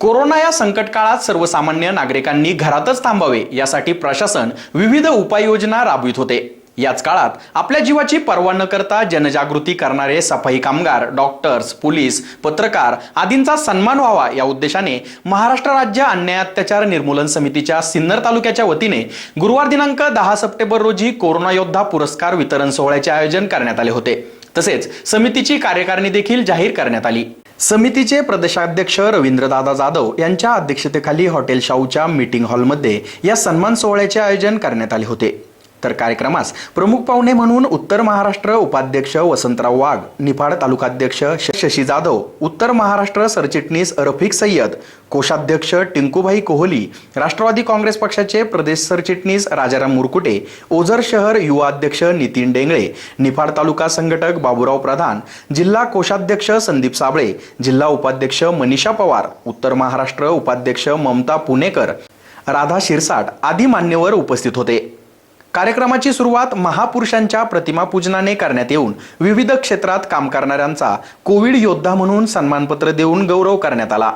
Corona या संकट काळात सर्वसामान्य नागरिकांनी घरातच थांबावे यासाठी प्रशासन विविध उपाययोजना राबवित होते. याच काळात आपल्या जीवाची पर्वा न करता जनजागृती करणारे सफाई कामगार डॉक्टर्स पोलीस पत्रकार आदींचा सन्मान व्हावा या उद्देशाने महाराष्ट्र राज्य अन्याय अत्याचार निर्मूलन समितीच्या सिन्नर तालुक्याच्या वतीने गुरुवार दिनांक दहा सप्टेंबर रोजी कोरोना योद्धा पुरस्कार वितरण सोहळ्याचे आयोजन करण्यात आले होते. तसेच समितीची कार्यकारिणी देखील जाहीर करण्यात आली. समितीचे प्रदेशाध्यक्ष रवींद्रदादा जाधव यांच्या अध्यक्षतेखाली हॉटेल शाहूच्या मीटिंग हॉलमध्ये या सन्मान सोहळ्याचे आयोजन करण्यात आले होते. तर कार्यक्रमास प्रमुख पाहुणे म्हणून उत्तर महाराष्ट्र उपाध्यक्ष वसंतराव वाघ निफाड तालुकाध्यक्ष श- शशी जाधव उत्तर महाराष्ट्र सरचिटणीस रफिक सय्यद कोषाध्यक्ष टिंकुभाई कोहली राष्ट्रवादी काँग्रेस पक्षाचे प्रदेश सरचिटणीस राजाराम मुरकुटे ओझर शहर युवा अध्यक्ष नितीन डेंगळे निफाड तालुका संघटक बाबूराव प्रधान जिल्हा कोषाध्यक्ष संदीप साबळे जिल्हा उपाध्यक्ष मनीषा पवार उत्तर महाराष्ट्र उपाध्यक्ष ममता पुणेकर राधा शिरसाट आदी मान्यवर उपस्थित होते. कार्यक्रमाची सुरुवात महापुरुषांच्या प्रतिमा पूजनाने करण्यात येऊन विविध क्षेत्रात काम करणाऱ्यांचा कोविड योद्धा म्हणून सन्मानपत्र देऊन गौरव करण्यात आला.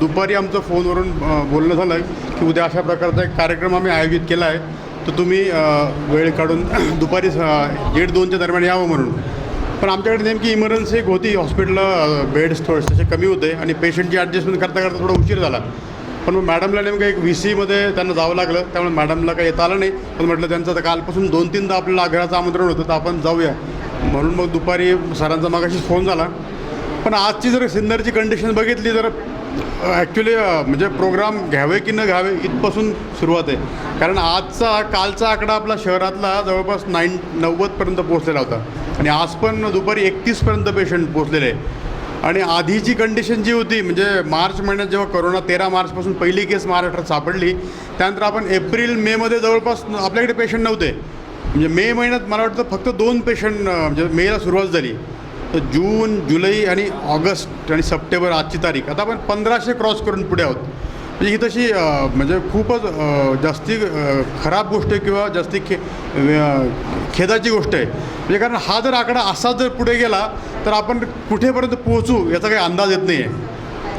दुपारी आमचं फोनवरून बोलणं झालं की उद्या अशा प्रकारचा एक कार्यक्रम आम्ही आयोजित केला आहे. तर तुम्ही वेळ काढून दुपारी दीड दोनच्या दरम्यान यावं म्हणून. पण आमच्याकडे नेमकी इमर्जन्सी एक होती. हॉस्पिटलला बेड्स थोडेसे तसे कमी होते आणि पेशंटची ॲडजस्टमेंट करता करता थोडा उशीर झाला. पण मग मॅडमला नेमकं एक व्ही सीमध्ये त्यांना जावं लागलं. त्यामुळे मॅडमला काही येता आलं नाही. पण म्हटलं त्यांचं तर कालपासून दोन तीनदा आपल्याला घराचं आमंत्रण होतं तर आपण जाऊया. म्हणून मग दुपारी सरांचा मागाशीच फोन झाला. पण आजची जर सिन्नरची कंडिशन बघितली तर ॲक्च्युली म्हणजे प्रोग्राम घ्यावे की न घ्यावे इथपासून सुरुवात आहे. कारण आजचा कालचा आकडा आपला शहरातला जवळपास नाईन नव्वदपर्यंत पोहोचलेला होता. आणि आज पण दुपारी एकतीसपर्यंत पेशंट पोहोचलेले आहे. आणि आधीची कंडिशन जी होती म्हणजे मार्च महिन्यात जेव्हा करोना तेरा मार्चपासून पहिली केस महाराष्ट्रात सापडली त्यानंतर आपण एप्रिल मेमध्ये जवळपास आपल्याकडे पेशंट नव्हते. म्हणजे मे महिन्यात मला वाटतं फक्त दोन पेशंट म्हणजे मेला सुरुवात झाली. तर जून जुलै आणि ऑगस्ट आणि सप्टेंबर आजची तारीख. आता आपण पंधराशे क्रॉस करून पुढे आहोत. म्हणजे ही तशी म्हणजे खूपच जास्ती खराब गोष्ट आहे किंवा जास्ती खे खेदाची गोष्ट आहे. म्हणजे कारण हा जर आकडा असा जर पुढे गेला तर आपण कुठेपर्यंत पोहोचू याचा काही अंदाज येत नाही आहे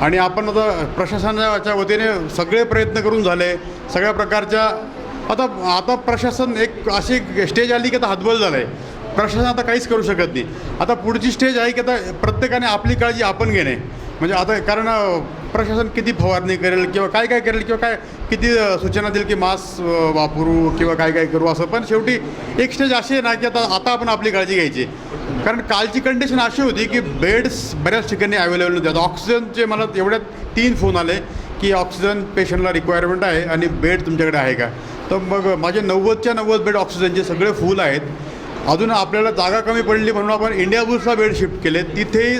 आणि आपण आता प्रशासनाच्या वतीने सगळे प्रयत्न करून झाले. सगळ्या प्रकारच्या आता आता प्रशासन एक अशी स्टेज आली की आता हातबल झालं आहे प्रशासन आता काहीच करू शकत नाही. आता पुढची स्टेज आहे की आता प्रत्येकाने आपली काळजी आपण घेणे. म्हणजे आता कारण प्रशासन किती फवारणी करेल किंवा काय काय करेल किंवा काय किती सूचना देईल की मास्क वापरू किंवा काय काय करू असं. पण शेवटी एक स्टेज अशी आहे ना की आता आता आपण आपली काळजी घ्यायची. कारण कालची कंडिशन अशी होती की बेड्स बऱ्याच ठिकाणी अवेलेबल नव्हते. आता ऑक्सिजनचे मला एवढ्यात तीन फोन आले की ऑक्सिजन पेशंटला रिक्वायरमेंट आहे आणि बेड तुमच्याकडे आहे का? तर मग माझे नव्वदच्या नव्वद बेड ऑक्सिजनचे सगळे फुल आहेत. अजून आपल्याला जागा कमी पडली म्हणून आपण इंडिया बुल्सला बेड शिफ्ट केले तिथेही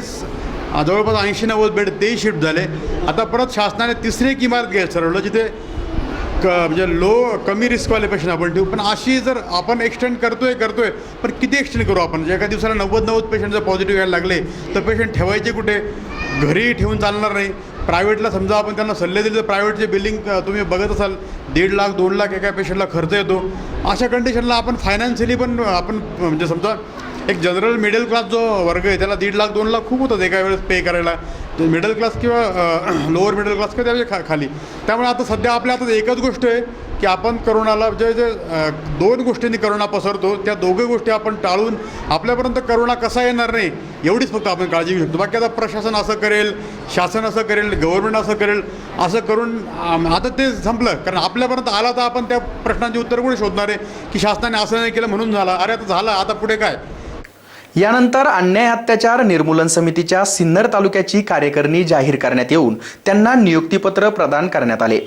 जवळपास ऐंशी नव्वद बेड तेही शिफ्ट झाले. आता परत शासनाने तिसरी एक इमारत घ्यायला ठरवलं जिथे क म्हणजे लो कमी रिस्कवाले पेशंट आपण ठेवू. पण अशी जर आपण एक्सटेंड करतोय करतोय पण किती एक्सटेंड करू आपण? एका दिवसाला नव्वद नव्वद पेशंट जर पॉझिटिव्ह यायला लागले तर पेशंट ठेवायचे कुठे? घरी ठेवून चालणार नाही. प्रायव्हेटला समजा आपण त्यांना सल्ले दिले तर प्रायव्हेटचे बिलिंग तुम्ही बघत असाल दीड लाख दोन लाख एका पेशंटला खर्च येतो. अशा कंडिशनला आपण फायनान्शियली पण आपण म्हणजे समजा एक जनरल मिडल क्लास जो वर्ग आहे त्याला दीड लाख दोन लाख खूप होतात एका वेळेस पे करायला. मिडल क्लास किंवा लोअर मिडल क्लास किंवा त्याच्या खा खाली. त्यामुळे आता सध्या आपल्या हातात एकच गोष्ट आहे की आपण करोनाला जे जे दोन गोष्टींनी करोना पसरतो त्या दोघे गोष्टी आपण टाळून आपल्यापर्यंत करोना कसा येणार नाही एवढीच फक्त आपण काळजी घेऊ शकतो. बाकी आता प्रशासन असं करेल शासन असं करेल गव्हर्नमेंट असं करेल असं करून आता ते संपलं. कारण आपल्यापर्यंत आला तर आपण त्या प्रश्नांची उत्तर कुठे शोधणार आहे की शासनाने असं नाही केलं म्हणून झालं. अरे आता झालं आता पुढे काय? यानंतर अन्याय अत्याचार निर्मूलन समितीच्या सिन्नर तालुक्याची कार्यकारिणी जाहीर करण्यात येऊन त्यांना नियुक्तीपत्र प्रदान करण्यात आले.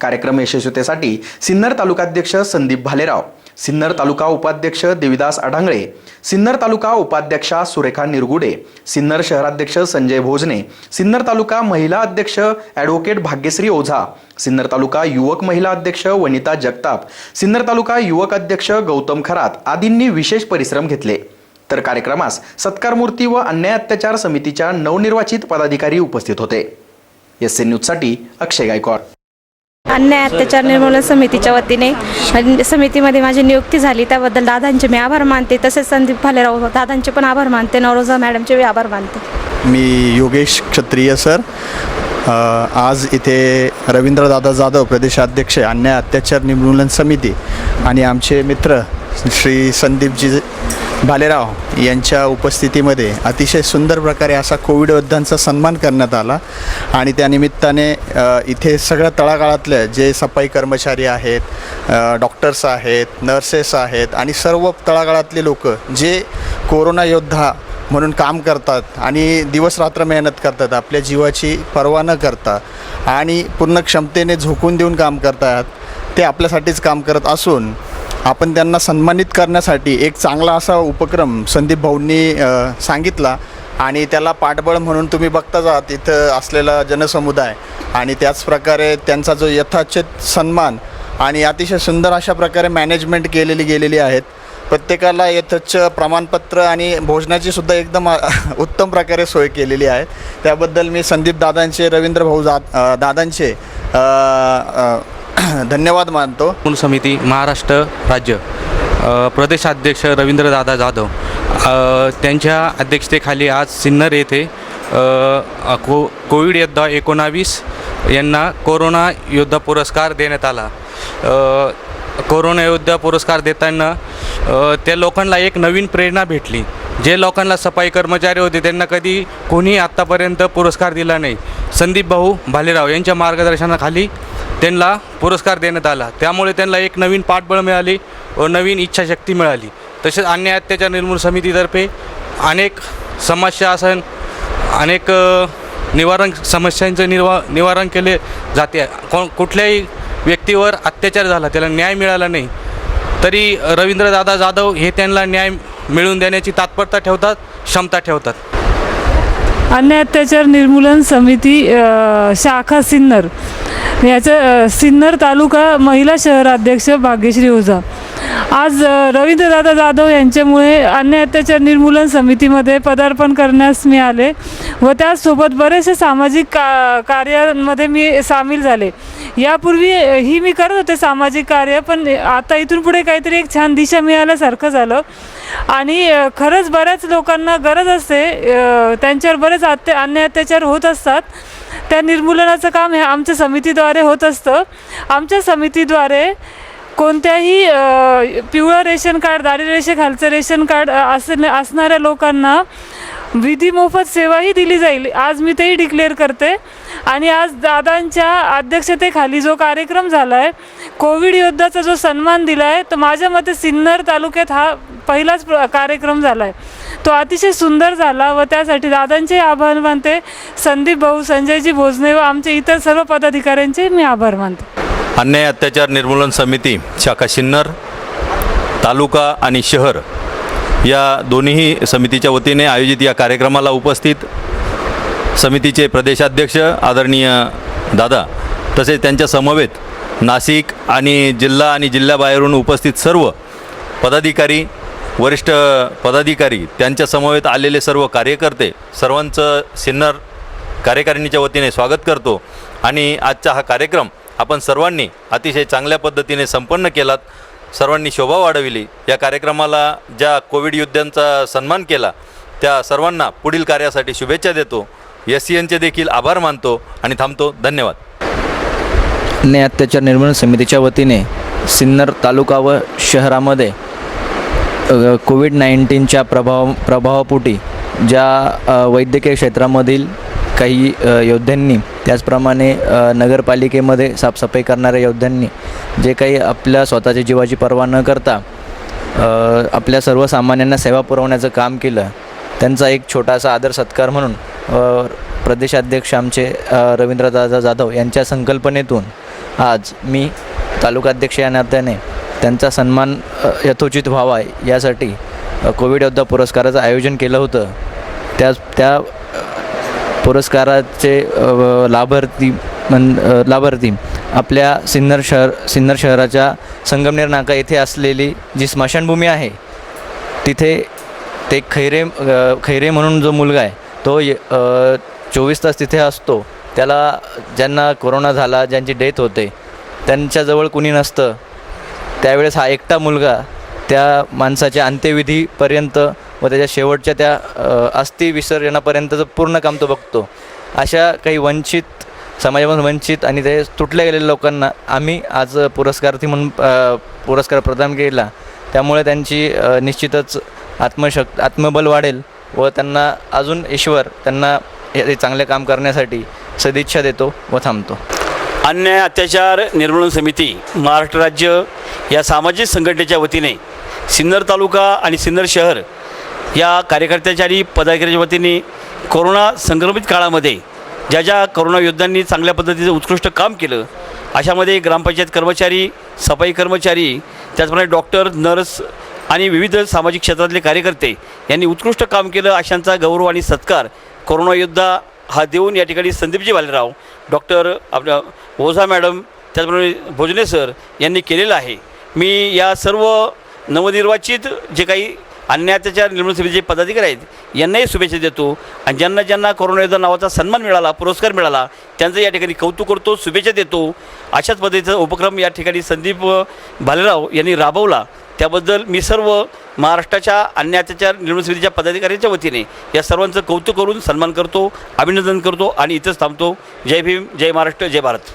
कार्यक्रम यशस्वीतेसाठी सिन्नर तालुकाध्यक्ष संदीप भालेराव सिन्नर तालुका उपाध्यक्ष देविदास अढांगळे सिन्नर तालुका उपाध्यक्षा सुरेखा निरगुडे सिन्नर शहराध्यक्ष संजय भोजने सिन्नर तालुका महिला अध्यक्ष ॲडव्होकेट भाग्यश्री ओझा सिन्नर तालुका युवक महिला अध्यक्ष वनिता जगताप सिन्नर तालुका युवक अध्यक्ष गौतम खरात आदींनी विशेष परिश्रम घेतले. तर कार्यक्रमास सत्कार मूर्ती व अन्याय अत्याचार समितीच्या नवनिर्वाचित पदाधिकारी उपस्थित होते. एस एन न्यूजसाठी अक्षय गायकवाड. अन्याय अत्याचार निर्मूलन समितीच्या वतीने समितीमध्ये माझी नियुक्ती झाली त्याबद्दल दादांचे मी आभार मानते. तसेच संदीप भालेराव दादांचे पण आभार मानते. नवरोजा मॅडमचे बी आभार मानते. मी योगेश क्षत्रिय सर. आज इथे रवींद्रदादा जाधव प्रदेशाध्यक्ष अन्याय अत्याचार निर्मूलन समिती आणि आमचे मित्र श्री संदीपजी भालेराव यांच्या उपस्थितीमध्ये अतिशय सुंदर प्रकारे असा कोविड योद्ध्यांचा सन्मान करण्यात आला. आणि त्यानिमित्ताने इथे सगळ्या तळागाळातले जे सफाई कर्मचारी आहेत डॉक्टर्स आहेत नर्सेस आहेत आणि सर्व तळागाळातले लोक जे कोरोना योद्धा म्हणून काम करतात आणि दिवसरात्र मेहनत करतात आपल्या जीवाची पर्वा न करता आणि पूर्ण क्षमतेने झोकून देऊन काम करतात ते आपल्यासाठीच काम करत असून आपण त्यांना सन्मानित करण्यासाठी एक चांगला असा उपक्रम संदीप भाऊंनी सांगितला. आणि त्याला पाठबळ म्हणून तुम्ही बघताच आहात इथं असलेला जनसमुदाय. आणि त्याच प्रकारे त्यांचा जो यथाचित सन्मान आणि अतिशय सुंदर अशा प्रकारे मॅनेजमेंट केलेली गेलेली आहेत. प्रत्येकाला यथच प्रमाणपत्र आणि भोजनाची सुद्धा एकदम उत्तम प्रकारे सोय केलेली आहे. त्याबद्दल मी संदीप दादांचे रवींद्र भाऊ जा दादांचे धन्यवाद मानतो. मूल समिती? महाराष्ट्र राज्य. प्रदेशाध्यक्ष रवींद्रदादा जाधव. त्यांच्या अध्यक्षतेखाली आज सिन्नर येथे को कोविड योद्धा एकोणावीस यांना कोरोना योद्धा पुरस्कार देण्यात आला. कोरोना योद्धा पुरस्कार देताना त्या लोकांना एक नवीन प्रेरणा भेटली. जे लोकांना सफाई कर्मचारी होते त्यांना कधी कोणी आत्तापर्यंत पुरस्कार दिला नाही. संदीप भाऊ भालेराव यांच्या मार्गदर्शनाखाली त्यांना पुरस्कार देण्यात आला. त्यामुळे त्यांना एक नवीन पाठबळ मिळाली व नवीन इच्छाशक्ती मिळाली. तसेच अन्याय अत्याचार निर्मूलन समितीतर्फे अनेक समस्या असन अनेक निवारण समस्यांचं निर्वा निवारण केले जाते. कोण कुठल्याही व्यक्तीवर अत्याचार झाला त्याला न्याय मिळाला नाही. तरी रवींद्रदादा जाधव हे त्यांना न्याय मिळवून देण्याची तात्परता ठेवतात क्षमता ठेवतात. अन्य अत्याचार निर्मूलन समिती शाखा सिन्नर. याचं सिन्नर तालुका महिला शहराध्यक्ष भाग्यश्री ओझा आज रवींद्रदादा जाधव यांच्यामुळे अन्य अत्याचार निर्मूलन समितीमध्ये पदार्पण करण्यास मी आले व त्याचसोबत बरेचसे सामाजिक का कार्यांमध्ये मी सामील झाले. यापूर्वी ही मी करत होते सामाजिक कार्य पण आता इथून पुढे काहीतरी एक छान दिशा मिळाल्यासारखं झालं. आणि खरंच बऱ्याच लोकांना गरज असते त्यांच्यावर बरेच अत्या अन्य अत्याचार होत असतात. त्या निर्मूलनाचं काम हे आमच्या समितीद्वारे होत असतं. आमच्या समितीद्वारे कोणत्याही पिवळं रेशन कार्ड दारिद्र्य रेषेखालचं रेशन कार्ड अ, असण असणाऱ्या लोकांना विधी मोफत सेवाही दिली जाईल. आज मी तेही डिक्लेअर करते. आणि आज दादांच्या अध्यक्षतेखाली जो कार्यक्रम झाला आहे कोविड योद्धाचा जो सन्मान दिला आहे तो माझ्या मते सिन्नर तालुक्यात हा पहिलाच प्र- कार्यक्रम झाला आहे तो अतिशय सुंदर झाला व त्यासाठी दादांचे आभार मानते. संदीप भाऊ संजयजी भोजने व आमचे इतर सर्व पदाधिकाऱ्यांचे मी आभार मानते. अन्याय अत्याचार निर्मूलन समिती शाखा सिन्नर तालुका आणि शहर या दोन्ही समितीच्या वतीने आयोजित या कार्यक्रमाला उपस्थित समितीचे प्रदेशाध्यक्ष आदरणीय दादा तसेच त्यांच्या समवेत नाशिक आणि जिल्हा आणि जिल्ह्याबाहेरून उपस्थित सर्व पदाधिकारी वरिष्ठ पदाधिकारी त्यांच्या समवेत आलेले सर्व कार्यकर्ते सर्वांचं सिन्नर कार्यकारिणीच्या वतीने स्वागत करतो. आणि आजचा हा कार्यक्रम आपण सर्वांनी अतिशय चांगल्या पद्धतीने संपन्न केलात. सर्वांनी शोभा वाढविली. या कार्यक्रमाला ज्या कोविड योद्ध्यांचा सन्मान केला त्या सर्वांना पुढील कार्यासाठी शुभेच्छा देतो. एस सी एनचे देखील आभार मानतो आणि थांबतो. धन्यवाद. अन्याय अत्याचार निर्मूलन समितीच्या वतीने सिन्नर तालुका व शहरामध्ये कोविड नाईन्टीनच्या प्रभाव प्रभावापोटी ज्या वैद्यकीय क्षेत्रामधील काही योद्ध्यांनी त्याचप्रमाणे नगरपालिकेमध्ये साफसफाई करणाऱ्या योद्ध्यांनी जे काही आपल्या स्वतःच्या जीवाची पर्वा न करता आपल्या सर्वसामान्यांना सेवा पुरवण्याचं काम केलं त्यांचा एक छोटासा आदर सत्कार म्हणून प्रदेशाध्यक्ष आमचे रवींद्रदादा जाधव यांच्या संकल्पनेतून आज मी तालुकाध्यक्ष या नात्याने त्यांचा सन्मान यथोचित व्हावा यासाठी कोविड योद्धा पुरस्काराचं आयोजन केलं होतं. त्या त्या पुरस्काराचे लाभार्थी मन लाभार्थी आपल्या सिन्नर शहर सिन्नर शहराच्या संगमनेर नाका येथे असलेली जी स्मशानभूमी आहे तिथे ते खैरे खैरे म्हणून जो मुलगा आहे तो चोवीस तास तिथे असतो. त्याला ज्यांना कोरोना झाला ज्यांची डेथ होते त्यांच्याजवळ कुणी नसतं. त्यावेळेस हा एकटा मुलगा त्या माणसाच्या अंत्यविधीपर्यंत व त्याच्या शेवटच्या त्या अस्थि विसर्जनापर्यंतचं पूर्ण काम तो बघतो. अशा काही वंचित समाजामधून वंचित आणि ते तुटल्या गेलेल्या लोकांना आम्ही आज पुरस्कारार्थी म्हणून पुरस्कार प्रदान केला. त्यामुळे त्यांची निश्चितच आत्मशक् आत्मबल वाढेल व त्यांना अजून ईश्वर त्यांना हे चांगले काम करण्यासाठी सदिच्छा देतो व थांबतो. अन्याय अत्याचार निर्मूलन समिती महाराष्ट्र राज्य या सामाजिक संघटनेच्या वतीने सिन्नर तालुका आणि सिन्नर शहर या कार्यकर्त्याच्या आणि पदाधिकाऱ्याच्या वतीने कोरोना संक्रमित काळामध्ये ज्या ज्या कोरोना योद्ध्यांनी चांगल्या पद्धतीचं उत्कृष्ट काम केलं अशामध्ये ग्रामपंचायत कर्मचारी सफाई कर्मचारी त्याचप्रमाणे डॉक्टर नर्स आणि विविध सामाजिक क्षेत्रातले कार्यकर्ते यांनी उत्कृष्ट काम केलं अशांचा गौरव आणि सत्कार कोरोना योद्धा हा देऊन या ठिकाणी संदीपजी भालेराव डॉक्टर आपल्या ओझा मॅडम त्याचप्रमाणे भोजने सर यांनी केलेलं आहे. मी या सर्व नवनिर्वाचित जे काही अन्याय अत्याचार निर्मूलन समितीचे पदाधिकारी आहेत यांनाही शुभेच्छा देतो. आणि ज्यांना ज्यांना कोरोना योद्धा नावाचा सन्मान मिळाला पुरस्कार मिळाला त्यांचं या ठिकाणी कौतुक करतो शुभेच्छा देतो. अशाच पद्धतीचा उपक्रम या ठिकाणी संदीप भालेराव यांनी राबवला. त्याबद्दल मी सर्व महाराष्ट्राच्या अन्य अत्याचार निर्मूलन समितीच्या पदाधिकाऱ्यांच्या वतीने या सर्वांचं कौतुक करून सन्मान करतो अभिनंदन करतो आणि इथंच थांबतो. जय भीम जय महाराष्ट्र जय भारत.